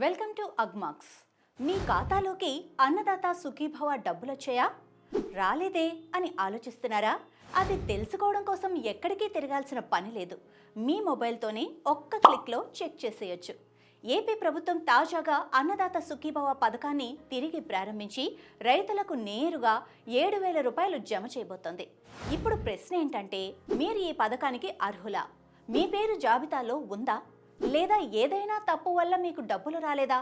Welcome to Agmax. మీ ఖాతాలోకి అన్నదాత సుఖీభవ డబ్బులొచ్చాయా? రాలేదే అని ఆలోచిస్తున్నారా? అది తెలుసుకోవడం కోసం ఎక్కడికి తిరగాల్సిన పని లేదు. మీ మొబైల్తోనే ఒక్క క్లిక్లో చెక్ చేసేయొచ్చు. ఏపీ ప్రభుత్వం తాజాగా అన్నదాత సుఖీభవ పథకాన్ని తిరిగి ప్రారంభించి రైతులకు నేరుగా ఏడు వేల రూపాయలు జమ చేయబోతోంది. ఇప్పుడు ప్రశ్న ఏంటంటే మీరు ఈ పథకానికి అర్హులా? మీ పేరు జాబితాలో ఉందా? లేదా ఏదైనా తప్పు వల్ల మీకు డబ్బులు రాలేదా?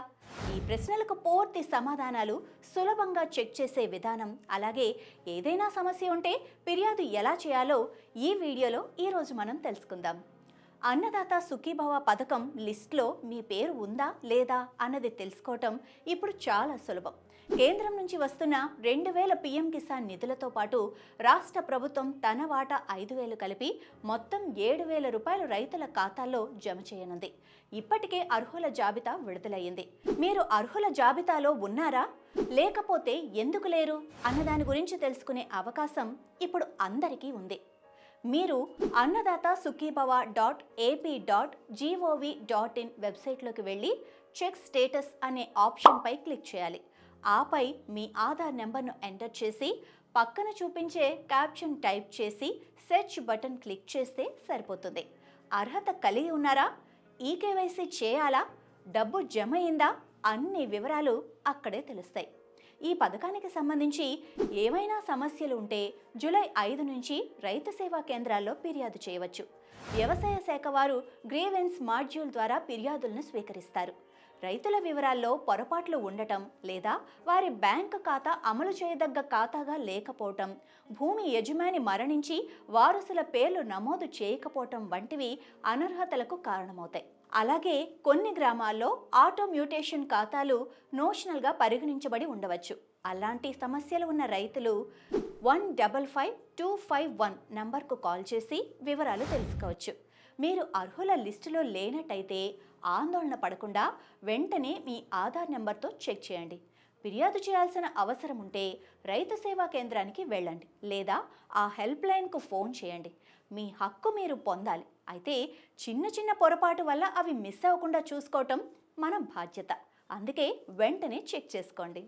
ఈ ప్రశ్నలకు పూర్తి సమాధానాలు సులభంగా చెక్ చేసే విధానం అలాగే ఏదైనా సమస్య ఉంటే ఫిర్యాదు ఎలా చేయాలో ఈ వీడియోలో ఈరోజు మనం తెలుసుకుందాం. అన్నదాత సుఖీభవ పథకం లిస్ట్లో మీ పేరు ఉందా లేదా అన్నది తెలుసుకోవటం ఇప్పుడు చాలా సులభం. కేంద్రం నుంచి వస్తున్న రెండు వేల పిఎం కిసాన్ నిధులతో పాటు రాష్ట్ర ప్రభుత్వం తన వాటా ఐదు వేలు కలిపి మొత్తం ఏడు వేల రూపాయలు రైతుల ఖాతాల్లో జమ చేయనుంది. ఇప్పటికే అర్హుల జాబితా విడుదలయ్యింది. మీరు అర్హుల జాబితాలో ఉన్నారా? లేకపోతే ఎందుకు లేరు? అన్నదాని గురించి తెలుసుకునే అవకాశం ఇప్పుడు అందరికీ ఉంది. మీరు Annadata Sukhibhava dot AP dot gov dot in వెబ్సైట్లోకి వెళ్ళి చెక్ స్టేటస్ అనే ఆప్షన్పై క్లిక్ చేయాలి. ఆపై మీ ఆధార్ నెంబర్ను ఎంటర్ చేసి పక్కన చూపించే క్యాప్షన్ టైప్ చేసి సెర్చ్ బటన్ క్లిక్ చేస్తే సరిపోతుంది. అర్హత కలిగి ఉన్నారా? ఈ కేవైసీ చేయాలా? డబ్బు జమ అయిందా? అన్ని వివరాలు అక్కడే తెలుస్తాయి. ఈ పథకానికి సంబంధించి ఏమైనా సమస్యలు ఉంటే జూలై ఐదు నుంచి రైతు సేవా కేంద్రాల్లో ఫిర్యాదు చేయవచ్చు. వ్యవసాయ శాఖ వారు గ్రీవెన్స్ మాడ్యూల్ ద్వారా ఫిర్యాదులను స్వీకరిస్తారు. రైతుల వివరాల్లో పొరపాట్లు ఉండటం లేదా వారి బ్యాంక్ ఖాతా అమలు చేయదగ్గ ఖాతాగా లేకపోవటం భూమి యజమాని మరణించి వారసుల పేర్లు నమోదు చేయకపోవటం వంటివి అనర్హతలకు కారణమవుతాయి. అలాగే కొన్ని గ్రామాల్లో ఆటో మ్యూటేషన్ ఖాతాలు నోషనల్గా పరిగణించబడి ఉండవచ్చు. అలాంటి సమస్యలు ఉన్న రైతులు one double five two five one నంబర్కు కాల్ చేసి వివరాలు తెలుసుకోవచ్చు. మీరు అర్హుల లిస్టులో లేనట్టయితే ఆందోళన పడకుండా వెంటనే మీ ఆధార్ నెంబర్తో చెక్ చేయండి. ఫిర్యాదు చేయాల్సిన అవసరం ఉంటే రైతు సేవా కేంద్రానికి వెళ్ళండి లేదా ఆ హెల్ప్ లైన్కు ఫోన్ చేయండి. మీ హక్కు మీరు పొందాలి. అయితే చిన్న చిన్న పొరపాటు వల్ల అవి మిస్ అవ్వకుండా చూసుకోవటం మన బాధ్యత. అందుకే వెంటనే చెక్ చేసుకోండి.